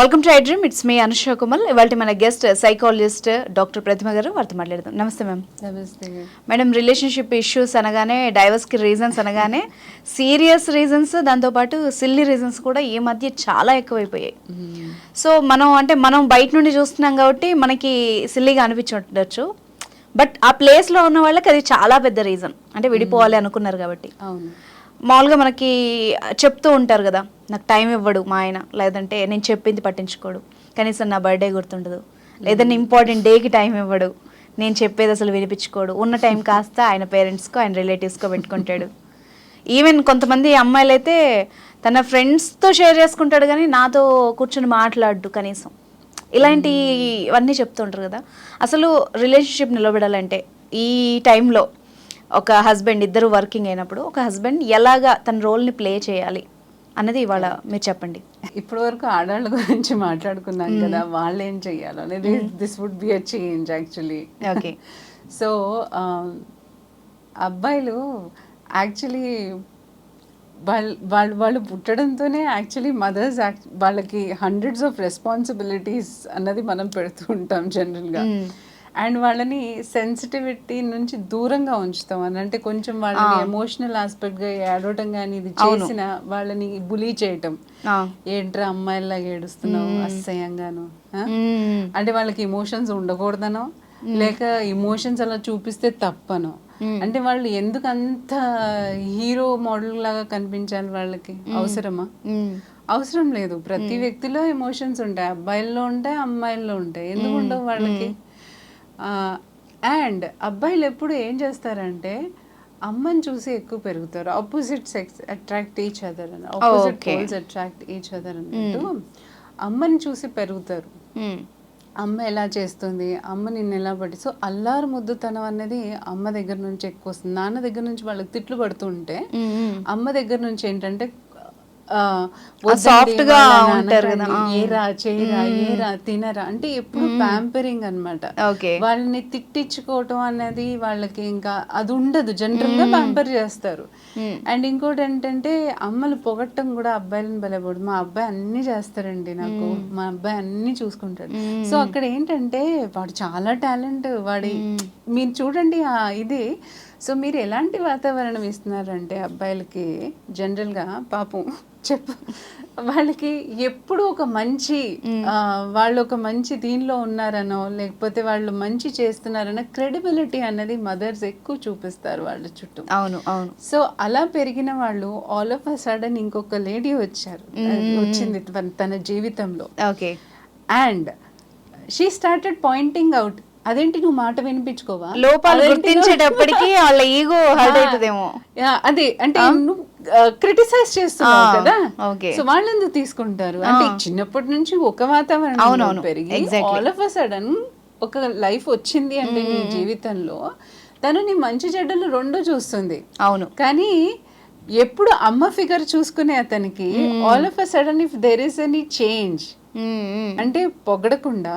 Welcome to I dream it's me Anusha Kumal ఇవాళ మన guest psychologist doctor ప్రతిమ గారు వారితో మాట్లాడదాం. నమస్తే మ్యామ్ నమస్తే మేడం రిలేషన్షిప్ ఇష్యూస్ అనగానే డైవర్స్కి రీజన్స్ అనగానే సీరియస్ రీజన్స్ దాంతోపాటు సిల్లీ రీజన్స్ కూడా ఈ మధ్య చాలా ఎక్కువైపోయాయి. సో మనం అంటే మనం బయట నుండి చూస్తున్నాం కాబట్టి మనకి సిల్లీగా అనిపించవచ్చు బట్ ఆ ప్లేస్లో ఉన్న వాళ్ళకి అది చాలా పెద్ద రీజన్ అంటే విడిపోవాలి అనుకున్నారు కాబట్టి. అవును. మామూలుగా మనకి చెప్తూ ఉంటారు కదా నాకు టైం ఇవ్వడు మా ఆయన లేదంటే నేను చెప్పింది పట్టించుకోడు. కనీసం నా బర్త్డే గుర్తుండదు. లేదంటే ఇంపార్టెంట్ డేకి టైం ఇవ్వడు. నేను చెప్పేది అసలు వినిపించుకోడు. ఉన్న టైం కాస్త ఆయన పేరెంట్స్కో ఆయన రిలేటివ్స్కో పెట్టుకుంటాడు. ఈవెన్ కొంతమంది అమ్మాయిలు అయితే తన ఫ్రెండ్స్తో షేర్ చేసుకుంటాడు కానీ నాతో కూర్చొని మాట్లాడు కనీసం. ఇలాంటివన్నీ చెప్తుంటారు కదా. అసలు రిలేషన్షిప్ నిలబడాలంటే ఈ టైంలో ఒక హస్బెండ్ ఇద్దరు వర్కింగ్ అయినప్పుడు ఒక హస్బెండ్ ఎలాగా తన రోల్ని ప్లే చేయాలి అన్నది ఇవాళ మీరు చెప్పండి. ఇప్పటి వరకు ఆడవాళ్ళ గురించి మాట్లాడుకున్నాం కదా వాళ్ళు ఏం చెయ్యాలో అనేది this would be a change actually okay so అబ్బాయిలు యాక్చువల్లీ వాళ్ళు వాళ్ళు వాళ్ళు పుట్టడంతోనే యాక్చువల్లీ మదర్స్ వాళ్ళకి హండ్రెడ్స్ ఆఫ్ రెస్పాన్సిబిలిటీస్ అన్నది మనం పెడుతూ ఉంటాం జనరల్గా అండ్ వాళ్ళని సెన్సిటివిటీ నుంచి దూరంగా ఉంచుతాం అని. అంటే కొంచెం వాళ్ళని ఎమోషనల్ ఆస్పెక్ట్గా ఏడవటం కానీ ఇది చేసిన వాళ్ళని బులీ చేయటం. ఏంట్రా అమ్మాయిలా ఏడుస్తున్నావు అసహ్యంగాను. అంటే వాళ్ళకి ఇమోషన్స్ ఉండకూడదనో లేక ఇమోషన్స్ అలా చూపిస్తే తప్పనో? అంటే వాళ్ళు ఎందుకు అంత హీరో మోడల్ లాగా కనిపించాలి వాళ్ళకి? అవసరమా. అవసరం లేదు. ప్రతి వ్యక్తిలో ఎమోషన్స్ ఉంటాయి. అబ్బాయిల్లో ఉంటాయి అమ్మాయిల్లో ఉంటాయి. ఎందుకు ఉండవు వాళ్ళకి? అండ్ అబ్బాయిలు ఎప్పుడు ఏం చేస్తారంటే అమ్మని చూసి ఎక్కువ పెరుగుతారు opposite sex attract each other అని opposite. Poles attract each other అన్నట్టు అమ్మని చూసి పెరుగుతారు మ్మ్. అమ్మ ఎలా చేస్తుంది అమ్మ నిన్ను ఎలా పట్టి సో అల్లారు ముద్దుతనం అనేది అమ్మ దగ్గర నుంచి ఎక్కువ వస్తుంది నాన్న దగ్గర నుంచి వాళ్ళకి తిట్లు పడుతుంటే మ్మ్. అమ్మ దగ్గర నుంచి ఏంటంటే soft గా ఉంటారు కదా. ఏరా చేయరా ఏరా తినరా. అంటే ఎప్పుడు ప్యాంపరింగ్ అన్నమాట. ఓకే. వాళ్ళని తిట్టించుకోవటం అనేది వాళ్ళకి ఇంకా అది ఉండదు. జనరల్గా ప్యాంపర్ చేస్తారు. అండ్ ఇంకోటి ఏంటంటే అమ్మలు పొగట్టం కూడా అబ్బాయిలను బలపడు మా అబ్బాయి అన్ని చేస్తారండి నాకు. మా అబ్బాయి అన్ని చూసుకుంటాడు. సో అక్కడ ఏంటంటే వాడు చాలా టాలెంట్. వాడి మీరు చూడండి ఇది. సో మీరు ఎలాంటి వాతావరణం ఇస్తున్నారంటే అబ్బాయిలకి జనరల్గా పాపం చెప్పు వాళ్ళకి ఎప్పుడు ఒక మంచి వాళ్ళు ఒక మంచి దీనిలో ఉన్నారనో లేకపోతే వాళ్ళు మంచి చేస్తున్నారనో క్రెడిబిలిటీ అనేది మదర్స్ ఎక్కువ చూపిస్తారు వాళ్ళ చుట్టూ. అవును అవును. సో అలా పెరిగిన వాళ్ళు ఆల్ ఆఫ్ అ సడన్ ఇంకొక లేడీ వచ్చారు. వచ్చింది తన- తన జీవితంలో. Okay. And she started pointing out అదేంటి నువ్వు మాట వినిపించుకోవా? లోపాలు గుర్తించేటప్పటికి వాళ్ళ ఈగో హర్ట్ అవుతుందేమో అదే అంటే నువ్వు క్రిటిసైజ్ చేస్తున్నావు కదా. సో వాళ్ళు ఎందుకు తీసుకుంటారు? అంటే చిన్నప్పటి నుంచి ఒక వాతావరణం పెరిగి. ఆల్ ఆఫ్ అ సడన్ ఒక లైఫ్ వచ్చింది అంటే నీ జీవితంలో తను నీ మంచి చెడ్డలు రెండు చూస్తుంది. అవును. కానీ ఎప్పుడు అమ్మ ఫిగర్ చూసుకునే అతనికి all of a sudden if there is any change. అంటే పొగడకుండా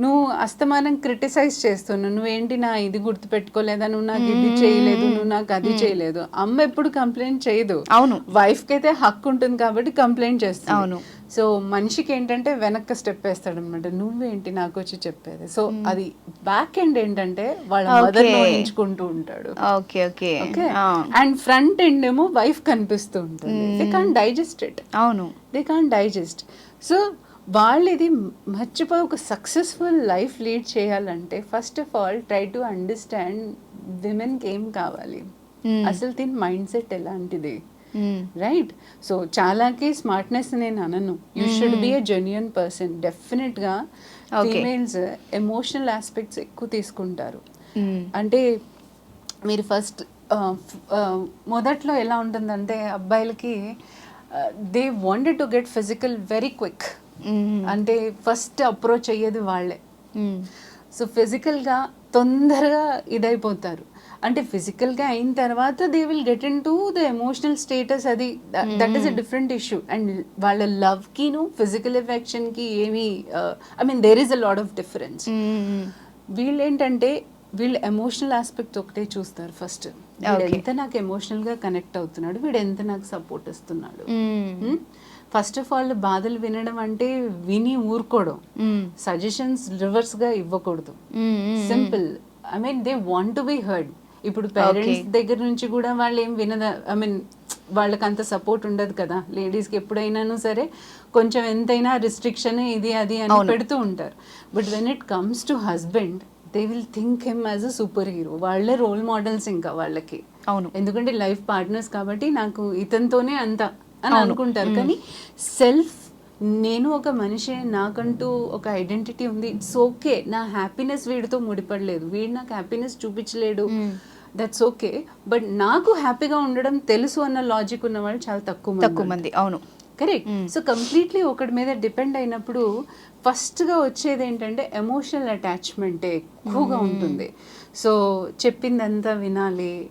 నువ్వు అస్తమానం క్రిటిసైజ్ చేస్తున్నావు. నువ్వేంటి నా ఇది గుర్తుపెట్టుకోలేదా? నువ్వు నాకు ఇది చేయలేదు. నువ్వు నాకు అది చేయలేదు. అమ్మ ఎప్పుడు కంప్లైంట్ చేయదు. అవును. వైఫ్కి అయితే హక్కు ఉంటుంది కాబట్టి కంప్లైంట్ చేస్తుంది. అవును. సో మనిషికి ఏంటంటే వెనక్కి స్టెప్ వేస్తాడు అనమాట నువ్వేంటి నాకు వచ్చి చెప్పేది? సో అది బ్యాక్ ఎండ్ ఏంటంటే వాళ్ళ మదర్ Okay. ఊహించుకుంటూ ఉంటాడు. Okay okay. Okay? And front end ఏమో వైఫ్ కనిపిస్తూ ఉంటుంది. దే కాన్ డైజెస్ట్ ఇట్ అవును. దే కాన్ డైజెస్ట్ సో వాళ్ళు ఇది మర్చిపోయి ఒక సక్సెస్ఫుల్ లైఫ్ లీడ్ చేయాలంటే first of all try to understand విమెన్కి ఏం కావాలి? అసలు దీని మైండ్ సెట్ ఎలాంటిది. రైట్ సో చాలాకి స్మార్ట్నెస్ నేను అనను. You should be a genuine person డెఫినెట్గా. ఫీమేల్స్ ఎమోషనల్ ఆస్పెక్ట్స్ ఎక్కువ తీసుకుంటారు. మ్మ్. అంటే మీరు ఫస్ట్ మొదట్లో ఎలా ఉంటుందంటే అబ్బాయిలకి they wanted to get physical very quick. అంటే ఫస్ట్ అప్రోచ్ అయ్యేది వాళ్ళే. సో ఫిజికల్గా తొందరగా ఇదైపోతారు అంటే ఫిజికల్గా అయిన తర్వాత they will get in to the emotional status అది that is a different issue and వాళ్ళ లవ్కిను ఫిజికల్ ఎఫెక్షన్కి ఏమీ I mean there is a lot of difference hmm. వీళ్ళు ఏంటంటే వీళ్ళు ఎమోషనల్ ఆస్పెక్ట్ ఒకటే చూస్తారు ఫస్ట్ వీడు. ఎంత నాకు ఎమోషనల్గా కనెక్ట్ అవుతున్నాడు వీడు ఎంత నాకు సపోర్ట్ ఇస్తున్నాడు. ఫస్ట్ ఆఫ్ ఆల్ బాధలు వినడం అంటే విని ఊరుకోవడం. సజెషన్స్ రివర్స్గా ఇవ్వకూడదు. Simple I mean they want to be heard ఇప్పుడు పేరెంట్స్ దగ్గర నుంచి కూడా వాళ్ళు ఏం వినద ఐ మీన్ వాళ్ళకి అంత సపోర్ట్ ఉండదు కదా. లేడీస్కి ఎప్పుడైనాను సరే కొంచెం ఎంతైనా రిస్ట్రిక్షన్ ఇది అది అని పెడుతూ ఉంటారు. But when it comes to husband they will think him as a super hero వాళ్ళే రోల్ మోడల్స్ ఇంకా వాళ్ళకి. అవును. ఎందుకంటే లైఫ్ పార్ట్నర్స్ కాబట్టి నాకు ఇతనితోనే అంత అని అనుకుంటారు. కానీ సెల్ఫ్ నేను ఒక మనిషి నాకంటూ ఒక ఐడెంటిటీ ఉంది. ఇట్స్ ఓకే నా హ్యాపీనెస్ వీడితో ముడిపడలేదు. వీడు నాకు హ్యాపీనెస్ చూపించలేడు. దట్స్ ఓకే బట్ నాకు హ్యాపీగా ఉండడం తెలుసు అన్న లాజిక్ ఉన్న వాళ్ళు చాలా తక్కువ తక్కువ మంది. అవును. కరెక్ట్. సో కంప్లీట్లీ ఒకటి మీద డిపెండ్ అయినప్పుడు ఫస్ట్గా వచ్చేది ఏంటంటే ఎమోషనల్ అటాచ్మెంటే ఎక్కువగా ఉంటుంది. సో చెప్పిందంతా వినాలి.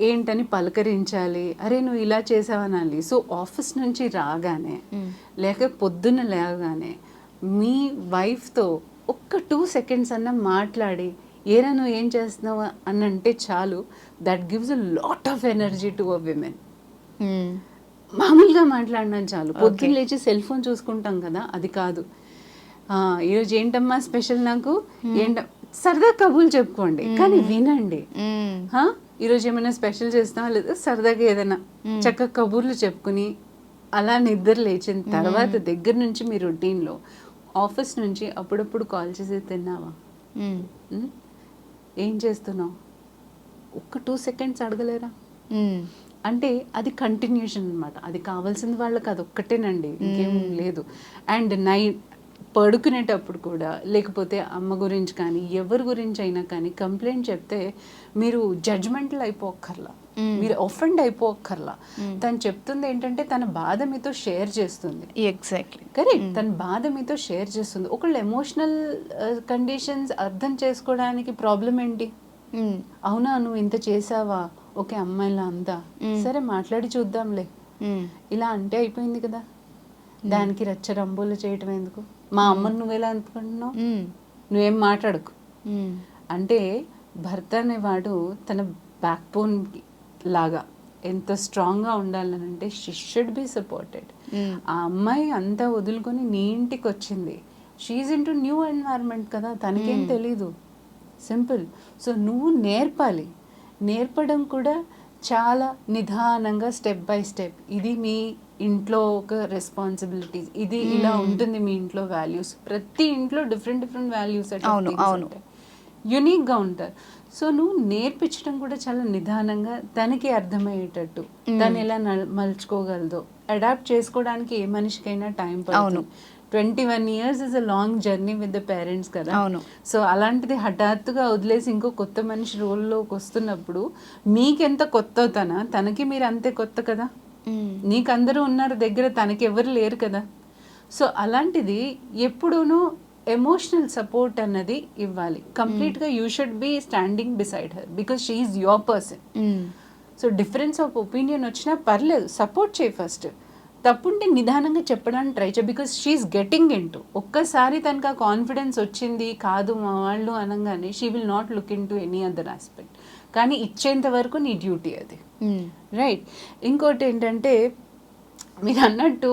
ఏంటని పలకరించాలి. అరే నువ్వు ఇలా చేసావనాలి సో ఆఫీస్ నుంచి రాగానే లేక పొద్దున్న లేవగానే మీ వైఫ్తో ఒక్క టూ సెకండ్స్ అన్న మాట్లాడి ఏరా నువ్వు ఏం చేస్తున్నావు? అని అంటే చాలు. That gives a lot of energy to a women. మామూలుగా మాట్లాడినా చాలు. పొద్దున్న లేచి సెల్ ఫోన్ చూసుకుంటాం కదా అది కాదు. ఆ, ఈరోజు ఏంటమ్మా స్పెషల్ నాకు? ఏంట సరదా కబుర్లు చెప్పుకోండి కానీ వినండి? ఈరోజు ఏమైనా స్పెషల్ చేస్తామా లేదా? సరదాగా ఏదైనా చక్కగా కబుర్లు చెప్పుకుని అలా నిద్ర లేచిన తర్వాత దగ్గర నుంచి మీ రొటీన్లో ఆఫీస్ నుంచి అప్పుడప్పుడు కాల్ చేసి తిన్నావా? ఏం చేస్తున్నావు? ఒక్క టూ సెకండ్స్ అడగలేరా. అంటే అది కంటిన్యూషన్ అన్నమాట. అది కావాల్సింది వాళ్ళకి అది ఒక్కటేనండి. ఇంకేం లేదు. అండ్ నైట్ పడుకునేటప్పుడు కూడా లేకపోతే అమ్మ గురించి కానీ ఎవరి గురించి అయినా కానీ కంప్లైంట్ చెప్తే మీరు జడ్జ్మెంటల్ అయిపోక్కర్లా. మీరు ఒఫెండ్ అయిపోక్కర్లా. తను చెప్తుంది ఏంటంటే తన బాధ మీతో షేర్ చేస్తుంది. ఎగ్జాక్ట్లీ కరెక్ట్ తన బాధ మీతో షేర్ చేస్తుంది. ఒకళ్ళు ఎమోషనల్ కండిషన్స్ అర్థం చేసుకోవడానికి ప్రాబ్లం ఏంటి. అవునా? నువ్వు ఇంత చేసావా? ఓకే అమ్మాయిలా అందా సరే మాట్లాడి చూద్దాంలే. ఇలా అంటే అయిపోయింది కదా. దానికి రచ్చ రంబోలు చేయటం ఎందుకు? మా అమ్మని నువ్వు ఎలా అనుకుంటున్నావు. నువ్వేం మాట్లాడకు. అంటే భర్త అనేవాడు తన బ్యాక్ బోన్ లాగా ఎంత స్ట్రాంగ్గా ఉండాలని అంటే షీ షుడ్ బి సపోర్టెడ్. ఆ అమ్మాయి అంతా వదులుకొని నీ ఇంటికి వచ్చింది. She's into new environment కదా తనకేం తెలీదు. సింపుల్ సో నువ్వు నేర్పాలి. నేర్పడం కూడా చాలా నిదానంగా స్టెప్ బై స్టెప్ ఇది మీ ఇంట్లో ఒక రెస్పాన్సిబిలిటీస్ ఇది ఇలా ఉంటుంది మీ ఇంట్లో వాల్యూస్ ప్రతి ఇంట్లో డిఫరెంట్ డిఫరెంట్ వాల్యూస్ అవును, అవును. యునిక్గా ఉంటారు. సో నువ్వు నేర్పించడం కూడా చాలా నిదానంగా తనకి అర్థమయ్యేటట్టు. తను ఎలా మలుచుకోగలదో. అడాప్ట్ చేసుకోవడానికి ఏ మనిషికైనా టైం. పడుతుంది. Twenty one years is a long journey with the parents కదా. అవును. సో అలాంటిది హఠాత్తుగా వదిలేసి ఇంకో కొత్త మనిషి రోల్లోకి వస్తున్నప్పుడు మీకెంత కొత్త తన? తనకి మీరు అంతే కొత్త కదా. నీకు అందరూ ఉన్నారు దగ్గర తనకి ఎవరు లేరు కదా? సో అలాంటిది ఎప్పుడూనూ ఎమోషనల్ సపోర్ట్ అన్నది ఇవ్వాలి. కంప్లీట్గా you should be standing beside her because she is your person. So difference of opinion వచ్చినా పర్లేదు సపోర్ట్ చేయి ఫస్ట్ తప్పుంటే నిదానంగా చెప్పడానికి ట్రై చేయి. Because she's getting into ఒక్కసారి తనకు ఆ కాన్ఫిడెన్స్ వచ్చింది కాదు మా వాళ్ళు అనగానే she will not look into any other aspect కానీ ఇచ్చేంత వరకు నీ డ్యూటీ అది. రైట్ ఇంకోటి ఏంటంటే మీరు అన్నట్టు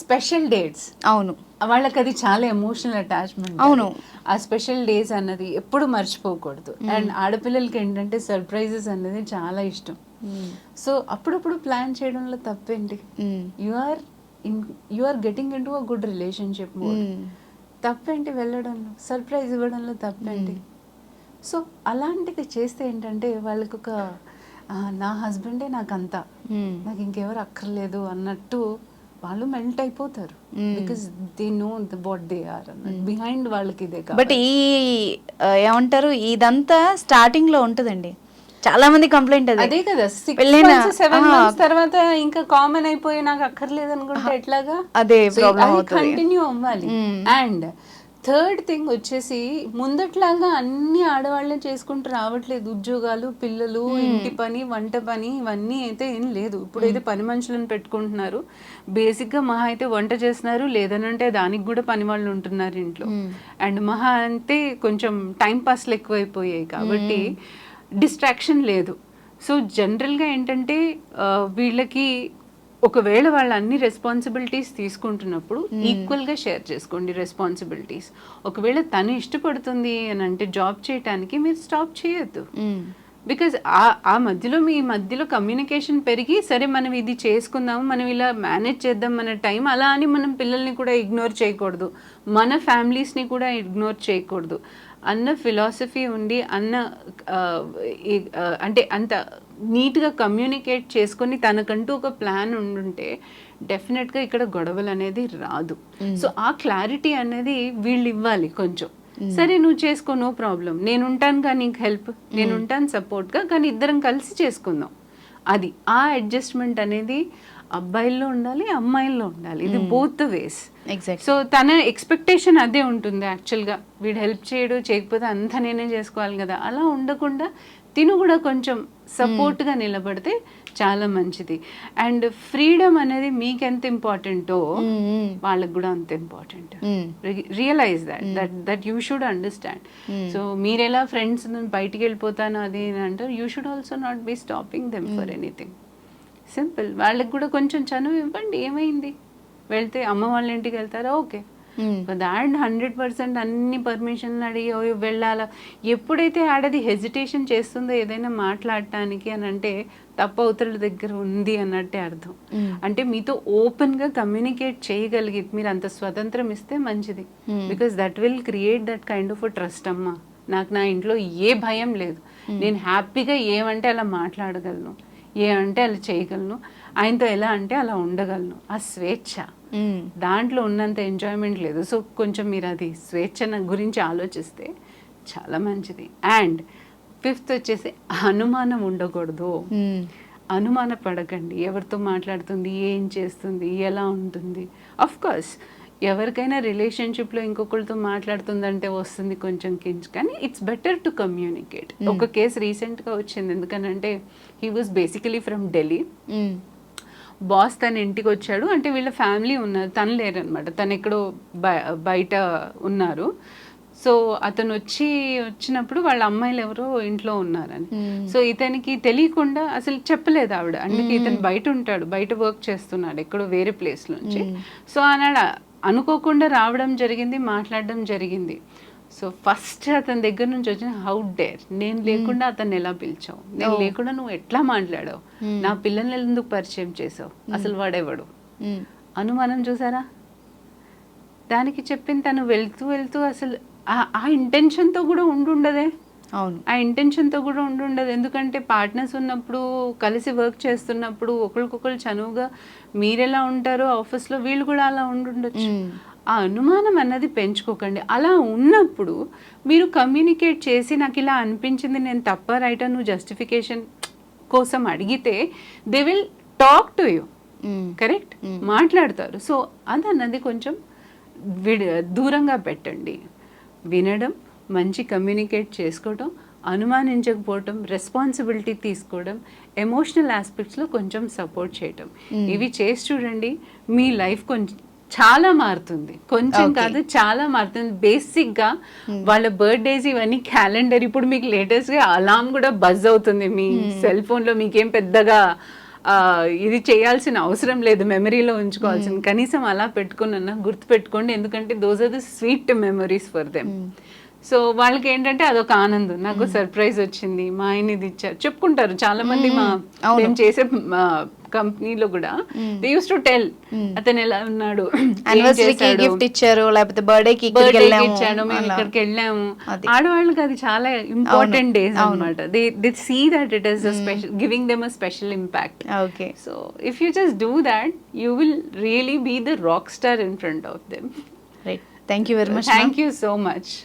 స్పెషల్ డేట్స్ అవును. వాళ్ళకి అది చాలా ఎమోషనల్ అటాచ్మెంట్ అవును. ఆ స్పెషల్ డేస్ అన్నది ఎప్పుడు మర్చిపోకూడదు. అండ్ ఆడపిల్లలకి ఏంటంటే సర్ప్రైజెస్ అన్నది చాలా ఇష్టం. సో అప్పుడప్పుడు ప్లాన్ చేయడంలో తప్పేంటి. You are in you are getting into a good relationship. తప్పేంటి వెళ్ళడంలో? సర్ప్రైజ్ ఇవ్వడంలో తప్పేంటి? సో అలాంటిది చేస్తే ఏంటంటే వాళ్ళకి ఒక "ఆ, నా హస్బెండే నాకు అంతా. నాకు ఇంకెవరు అక్కర్లేదు అన్నట్టు వాళ్ళు మెల్ట్ అయిపోతారు. Because they know what they are behind వాళ్ళకి ఇదే బట్ ఈ ఏమంటారు? ఇదంతా స్టార్టింగ్లో ఉంటుందండి. చాలా మంది కంప్లైంట్ అదే. అదే కదా పెళ్ళైన- సెవెన్. మంత్స్ తర్వాత ఇంకా కామన్ అయిపోయి నాకు అక్కర్లేదు అనుకుంటే ఎట్లాగా? అదే. కంటిన్యూ అవ్వాలి. అండ్ థర్డ్ థింగ్ వచ్చేసి ముందట్లాగా అన్ని ఆడవాళ్ళే చేసుకుంటూ రావట్లేదు. ఉద్యోగాలు పిల్లలు ఇంటి పని వంట పని ఇవన్నీ అయితే ఏం లేదు. ఇప్పుడైతే పని మనుషులను పెట్టుకుంటున్నారు. బేసిక్గా మహా అయితే వంట చేస్తున్నారు. లేదనంటే దానికి కూడా పని వాళ్ళు ఉంటున్నారు ఇంట్లో. అండ్ మహా అంటే కొంచెం టైం పాస్లు ఎక్కువైపోయాయి కాబట్టి డిస్ట్రాక్షన్ లేదు. సో జనరల్గా ఏంటంటే వీళ్ళకి ఒకవేళ వాళ్ళు అన్ని రెస్పాన్సిబిలిటీస్ తీసుకుంటున్నప్పుడు ఈక్వల్గా షేర్ చేసుకోండి రెస్పాన్సిబిలిటీస్ ఒకవేళ తను ఇష్టపడుతుంది అని అంటే జాబ్ చేయటానికి మీరు స్టాప్ చేయొద్దు. బికాజ్ ఆ ఆ మధ్యలో మీ మధ్యలో కమ్యూనికేషన్ పెరిగి సరే మనం ఇది చేసుకుందాం మనం ఇలా మేనేజ్ చేద్దాం మన టైం అలా అని మనం పిల్లల్ని కూడా ఇగ్నోర్ చేయకూడదు. మన ఫ్యామిలీస్ని కూడా ఇగ్నోర్ చేయకూడదు. అన్న ఫిలాసఫీ ఉండి అన్న అంటే అంత నీట్గా కమ్యూనికేట్ చేసుకొని తనకంటూ ఒక ప్లాన్ ఉండుంటే డెఫినెట్గా ఇక్కడ గొడవలు అనేది రాదు. సో ఆ క్లారిటీ అనేది వీళ్ళు ఇవ్వాలి కొంచెం సరే నువ్వు చేసుకో నో ప్రాబ్లం నేను ఉంటాను కానీ నీకు హెల్ప్ నేను ఉంటాను సపోర్ట్గా కానీ ఇద్దరం కలిసి చేసుకుందాం. అది ఆ అడ్జస్ట్మెంట్ అనేది అబ్బాయిల్లో ఉండాలి అమ్మాయిల్లో ఉండాలి. ఇది బోత్ వేస్ ఎగ్జాక్ట్ సో తన ఎక్స్పెక్టేషన్ అదే ఉంటుంది యాక్చువల్గా వీడు హెల్ప్ చేయడు చేయకపోతే అంతా నేనే చేసుకోవాలి కదా. అలా ఉండకుండా తిను కూడా కొంచెం సపోర్ట్గా నిలబడితే చాలా మంచిది. అండ్ ఫ్రీడమ్ అనేది మీకు ఎంత ఇంపార్టెంటో వాళ్ళకి కూడా అంత important realise that that that you should understand so మీరు ఎలా ఫ్రెండ్స్ బయటికి వెళ్ళిపోతాను అది అంటారు you should also not be stopping them for anything simple. వాళ్ళకి కూడా కొంచెం చనువు ఇవ్వండి ఏమైంది? వెళ్తే అమ్మ వాళ్ళ ఇంటికి వెళ్తారా? ఓకే. దాట్ హండ్రెడ్ పర్సెంట్ అన్ని పర్మిషన్లు అడిగి "ఓ, వెళ్ళాలా? ఎప్పుడైతే ఆడది హెజిటేషన్ చేస్తుందో ఏదైనా మాట్లాడటానికి అని అంటే తప్పు అవతల దగ్గర ఉంది అన్నట్టే అర్థం. అంటే మీతో ఓపెన్గా కమ్యూనికేట్ చేయగలిగి మీరు అంత స్వతంత్రం ఇస్తే మంచిది. Because that will create that kind of trust అమ్మా. నాకు నా ఇంట్లో ఏ భయం లేదు. నేను హ్యాపీగా ఏమంటే అలా మాట్లాడగలను. ఏమంటే అలా చేయగలను. ఆయనతో ఎలా అంటే అలా ఉండగలను. ఆ స్వేచ్ఛ. దాంట్లో ఉన్నంత ఎంజాయ్మెంట్ లేదు. సో కొంచెం మీరు అది స్వేచ్ఛ గురించి ఆలోచిస్తే చాలా మంచిది. అండ్ ఫిఫ్త్ వచ్చేసి అనుమానం ఉండకూడదు. అనుమాన పడకండి. ఎవరితో మాట్లాడుతుంది? ఏం చేస్తుంది? ఎలా ఉంటుంది? అఫ్ కోర్స్ ఎవరికైనా రిలేషన్షిప్లో ఇంకొకరితో మాట్లాడుతుందంటే వస్తుంది కొంచెం కించ్ కానీ ఇట్స్ బెటర్ టు కమ్యూనికేట్ ఒక కేసు రీసెంట్గా వచ్చింది. ఎందుకనంటే he was basically from Delhi boss తన ఇంటికి వచ్చాడు. అంటే వీళ్ళ ఫ్యామిలీ ఉన్నారు. తను లేరనమాట. తను ఎక్కడో బయ- బయట ఉన్నారు. సో అతను వచ్చి వచ్చినప్పుడు వాళ్ళ అమ్మాయిలు ఎవరో ఇంట్లో ఉన్నారని. సో ఇతనికి తెలియకుండా అసలు చెప్పలేదు ఆవిడ. అందుకే ఇతను బయట ఉంటాడు. బయట వర్క్ చేస్తున్నాడు. ఎక్కడో వేరే ప్లేస్ నుంచి సో ఆనాడు అనుకోకుండా రావడం జరిగింది మాట్లాడడం జరిగింది. సో ఫస్ట్ అతని దగ్గర నుంచి వచ్చిన హౌ డేర్ నేను లేకుండా అతన్ని ఎలా పిలిచావు? నేను లేకుండా నువ్వు ఎట్లా మాట్లాడావు? నా పిల్లల్ని ఎందుకు పరిచయం చేసావు? అసలు వాడెవడు? అనుమానం చూసారా? దానికి చెప్పిన తను వెళ్తూ వెళ్తూ అసలు ఆ- ఆ ఇంటెన్షన్తో కూడా ఉండుండదే. అవును. ఆ ఇంటెన్షన్తో కూడా ఉండుండదు ఎందుకంటే పార్ట్నర్స్ ఉన్నప్పుడు కలిసి వర్క్ చేస్తున్నప్పుడు ఒకరికొకరు చనువుగా మీరెలా ఉంటారో ఆఫీస్లో వీళ్ళు కూడా అలా ఉండుండొచ్చు ఆ అనుమానం అన్నది పెంచుకోకండి. అలా ఉన్నప్పుడు మీరు కమ్యూనికేట్ చేసి నాకు ఇలా అనిపించింది నేను తప్ప రైటా నువ్వు జస్టిఫికేషన్ కోసం అడిగితే they will talk to you correct మాట్లాడతారు. సో అది అన్నది కొంచెం విడ దూరంగా పెట్టండి. వినడం మంచి కమ్యూనికేట్ చేసుకోవడం అనుమానించకపోవటం రెస్పాన్సిబిలిటీ తీసుకోవడం ఎమోషనల్ ఆస్పెక్ట్స్లో కొంచెం సపోర్ట్ చేయటం. ఇవి చేసి చూడండి మీ లైఫ్ కొంచెం చాలా మారుతుంది. కొంచెం. కాదు చాలా మారుతుంది. బేసిక్గా వాళ్ళ బర్త్డేస్ ఇవన్నీ క్యాలెండర్ ఇప్పుడు మీకు లేటెస్ట్గా అలారం కూడా బజ్ అవుతుంది. మీ సెల్ ఫోన్లో మీకేం పెద్దగా ఇది చేయాల్సిన అవసరం లేదు. మెమరీలో ఉంచుకోవాల్సింది. కనీసం అలా పెట్టుకున్నా గుర్తు పెట్టుకోండి ఎందుకంటే those are the sweet memories for them so వాళ్ళకి ఏంటంటే అదొక ఆనందం. నాకు సర్ప్రైజ్ వచ్చింది. మా ఆయన ఇది ఇచ్చారు చెప్పుకుంటారు. చాలా మంది మా అవును. మేము చేసే కంపెనీలో కూడా. దే యూస్ టు టెల్ అతను ఎలా ఉన్నాడు గిఫ్ట్ ఇచ్చారు లేకపోతే birthday కి ఇచ్చాడు మేము. ఇక్కడికి వెళ్ళాము. ఆడవాళ్ళకి అది చాలా ఇంపార్టెంట్ డేస్ అవును. అన్నమాట. They they see that it is special giving them a special impact okay so if you just do that you will really be the rock star in front of them Thank you very much. Thank ma'am. you so much.